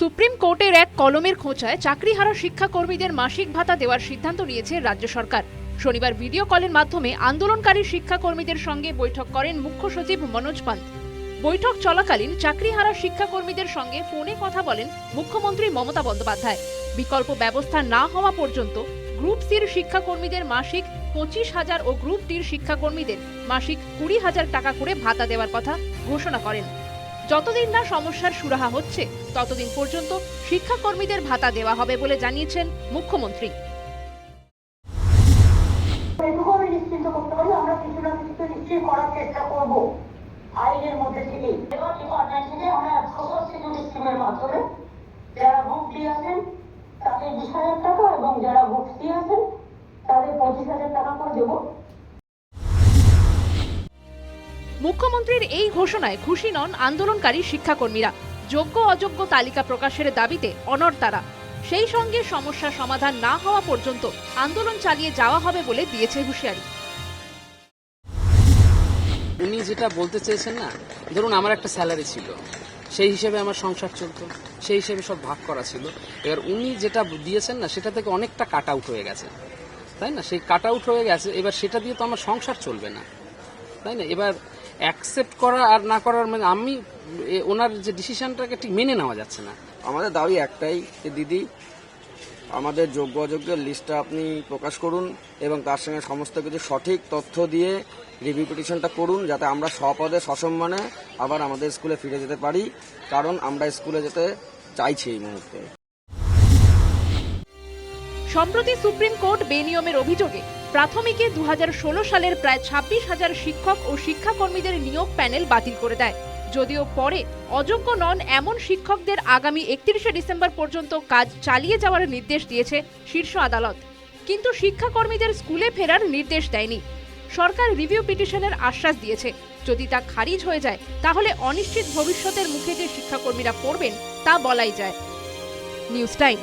Supreme কোর্টের এক কলমের খোঁচায় চাকরিহারা শিক্ষাকর্মীদের মাসিক ভাতা দেওয়ার সিদ্ধান্ত নিয়েছে রাজ্য সরকার। শনিবার ভিডিও কলের মাধ্যমে আন্দোলনকারী শিক্ষাকর্মীদের সঙ্গে বৈঠক করেন মুখ্য সচিব মনোজ পান্ত বৈঠক চলাকালীন চাকরিহারা শিক্ষাকর্মীদের সঙ্গে ফোনে কথা বলেন মুখ্যমন্ত্রী মমতা বন্দ্যোপাধ্যায়। বিকল্প ব্যবস্থা না হওয়া পর্যন্ত গ্রুপ সির শিক্ষাকর্মীদের মাসিক পঁচিশ হাজার ও গ্রুপ টির শিক্ষাকর্মীদের মাসিক কুড়ি হাজার টাকা করে ভাতা দেওয়ার কথা ঘোষণা করেন। যতদিন না সমস্যার সুরাহা হচ্ছে, ততদিন পর্যন্ত শিক্ষাকর্মীদের ভাতা দেওয়া হবে বলে জানিয়েছেন মুখ্যমন্ত্রী। যারা তাদের বিশ হাজার টাকা এবং যারা দিয়ে আছেন, তাদের পঁচিশ হাজার টাকা করে দেবো। মুখ্যমন্ত্রীর এই ঘোষণায় খুশি নন আন্দোলনকারী শিক্ষাকর্মীরা। যোগ্য অযোগ্য তালিকা প্রকাশের দাবিতে অনড় তারা। সেই সঙ্গে সমস্যা সমাধান না হওয়া পর্যন্ত আন্দোলন চালিয়ে যাওয়া হবে বলে দিয়েছে হুঁশিয়ারি। উনি যেটা বলতে চেয়েছেন না, ধরুন আমার একটা স্যালারি ছিল, সেই হিসেবে আমার সংসার চলতো, সেই হিসেবে সব ভাগ করা ছিল। এবার উনি যেটা দিয়েছেন না, সেটা থেকে অনেকটা কাট আউট হয়ে গেছে। তাই না? সেই কাট আউট হয়ে গেছে, এবার সেটা দিয়ে তো আমার সংসার চলবে না। তাই না? এবার অ্যাকসেপ্ট করা আর না করার মানে আমি ওনার যে ডিসিশনটাকে ঠিক মেনে নেওয়া যাচ্ছে না। আমাদের দাবি একটাই যে, দিদি, আমাদের যোগ্য অযোগ্যের লিস্টটা আপনি প্রকাশ করুন এবং তার সঙ্গে সমস্ত কিছু সঠিক তথ্য দিয়ে রিভিউ পিটিশনটা করুন যাতে আমরা স্বপদে, সসম্মানে আবার আমাদের স্কুলে ফিরে যেতে পারি। কারণ আমরা স্কুলে যেতে চাইছি এই মুহূর্তে। সম্প্রতি সুপ্রিম কোর্ট বেনিয়মের অভিযোগে প্রাথমিকে দু হাজার ষোলো সালের প্রায় ছাব্বিশ হাজার শিক্ষক ও শিক্ষাকর্মীদের নিয়োগ প্যানেল বাতিল করে দেয়। যদিও পরে অযোগ্য নন এমন শিক্ষকদের আগামী একত্রিশে ডিসেম্বর পর্যন্ত কাজ চালিয়ে যাওয়ার নির্দেশ দিয়েছে শীর্ষ আদালত। কিন্তু শিক্ষাকর্মীদের স্কুলে ফেরার নির্দেশ দেয়নি। সরকার রিভিউ পিটিশনের আশ্বাস দিয়েছে, যদি তা খারিজ হয়ে যায়, তাহলে অনিশ্চিত ভবিষ্যতের মুখে যে শিক্ষাকর্মীরা পড়বেন তা বলাই যায়। News time.